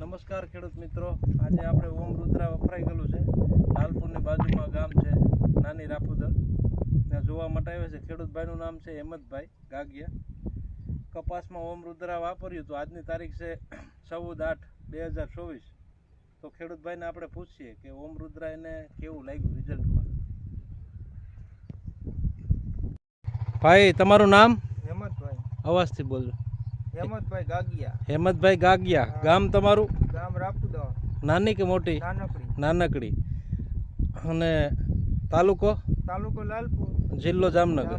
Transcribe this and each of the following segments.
નમસ્કાર ખેડૂત મિત્રો. આજે આપણે ઓમ રુદ્રા વપરાઈ ગયેલું છે. લાલપુરની બાજુમાં ગામ છે નાની રાપુદર ત્યાં જોવા માટે આવ્યા છે. ખેડૂતભાઈનું નામ છે હેમંતભાઈ ગાગિયા. કપાસમાં ઓમ રુદ્રા વાપર્યું તો આજની તારીખ છે ચૌદ આઠ બે હજાર ચોવીસ. તો ખેડૂતભાઈને આપણે પૂછીએ કે ઓમ રુદ્રા એને કેવું લાગ્યું રિઝલ્ટમાં? ભાઈ તમારું નામ? હેમંતભાઈ. અવાજથી બોલજો. હેમંતભાઈ ગાગિયા. હેમંતભાઈ ગાગિયા ગામ તમારું? ગામ રાપુદા. નાની કે મોટી? નાનકડી. નાનકડી. અને તાલુકો? તાલુકો લાલપુર. જિલ્લો જામનગર.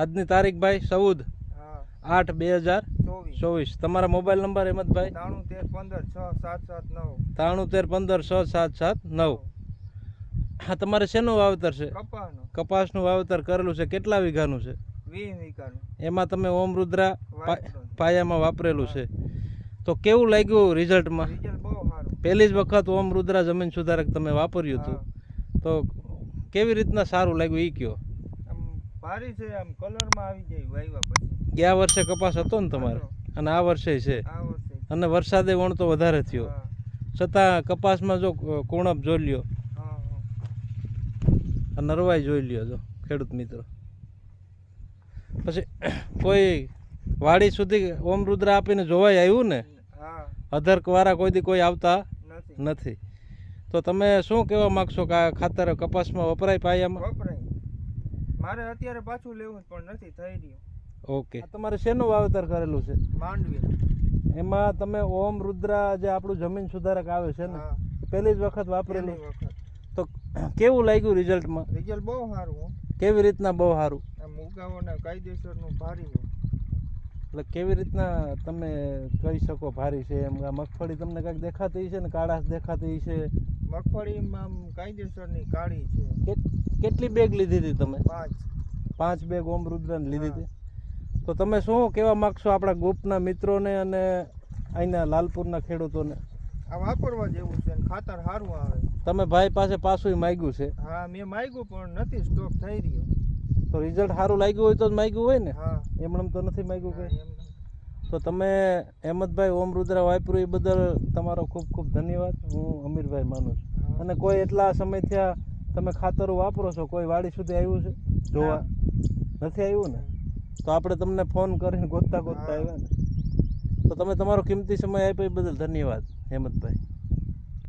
આજની તારીખ ભાઈ ચૌદ? આઠ બે હજાર ચોવીસ. ચોવીસ. તમારા મોબાઈલ નંબર હેમંતભાઈ? ત્રાણું તેર પંદર છ સાત સાત નવ. ત્રાણું તેર પંદર છ સાત સાત નવ. હા તમારે શેનું વાવેતર છે? કપાસનું. કપાસનું વાવેતર કરેલું છે. કેટલા વીઘાનું છે? એમાં તમે ઓમ રુદ્રા પાયામાં વાપરેલું છે. તો કેવું લાગ્યું રિઝલ્ટમાં? પહેલી જ વખત ઓમ રુદ્રા જમીન સુધારક તમે વાપર્યું હતું. તો કેવી રીતના સારું લાગ્યું એ કયો? આમ ભારી છે આમ કલરમાં આવી જાય પછી. ગયા વર્ષે કપાસ હતો ને તમારે? અને આ વર્ષે છે. અને વરસાદે વણતો વધારે થયો. છતાં કપાસમાં જો કુણપ જોઈ લ્યો. નરવાઈ જોઈ લ્યો જો ખેડૂત મિત્રો. પછી કોઈ વાડી સુધી ઓમ રુદ્ર આપીને જોવાય આવ્યું ને? હા. અધર વાળા કોઈ કોઈ આવતા નથી. નથી. તો તમે શું કહેવા માગશો કે આ ખાતર કપાસમાં વપરાય પાયામાં? વપરાય. મારે અત્યારે પાછું લેવું પણ નથી થઈ રહ્યું ઓકે. તમારે શેનું વાવેતર કરેલું છે? માંડવી એમાં તમે ઓમ રુદ્રા જે આપણું જમીન સુધારક આવે છે ને પહેલી જ વખત વાપરેલું? તો કેવું લાગ્યું રિઝલ્ટમાં રિઝલ્ટ બહુ સારું કેવી રીતના બહુ સારું? આમ ઉગાવોના કાયદેસરનું ભારી હોય. એટલે કેવી રીતના તમે કહી શકો ભારી છે? એમ આ મગફળી તમને કાંઈક દેખાતી છે ને કાળાશ દેખાતી છે મગફળીમાં આમ કાયદેસરની કાળી છે. કેટલી બેગ લીધી હતી તમે? પાંચ. પાંચ બેગ ઓમ રુદ્રને લીધી હતી? તો તમે શું કહેવા માગશો આપણા ગ્રુપના મિત્રોને અને અહીંના લાલપુરના ખેડૂતોને? આ વાપરવા જેવું છે ખાતર સારું આવે. તમે ભાઈ પાસે પાછું માગ્યું છે? હા મેં માગ્યું પણ નથી સ્ટોક થઈ રહ્યો. તો રિઝલ્ટ સારું લાગ્યું હોય તો જ માગ્યું હોય ને? એમણે તો નથી માગ્યું કે? તો તમે અહેમદભાઈ ઓમ રુદ્રા વાપર્યું એ બદલ તમારો ખૂબ ખૂબ ધન્યવાદ. હું અમીરભાઈ માનું છું. અને કોઈ એટલા સમય થયા તમે ખાતરો વાપરો છો? કોઈ વાડી સુધી આવ્યું છે? જોવા? નથી આવ્યું ને? તો આપણે તમને ફોન કરીને ગોતતા ગોતતા આવ્યા ને? તો તમે તમારો કિંમતી સમય આપ્યો એ બદલ ધન્યવાદ હેમંતભાઈ.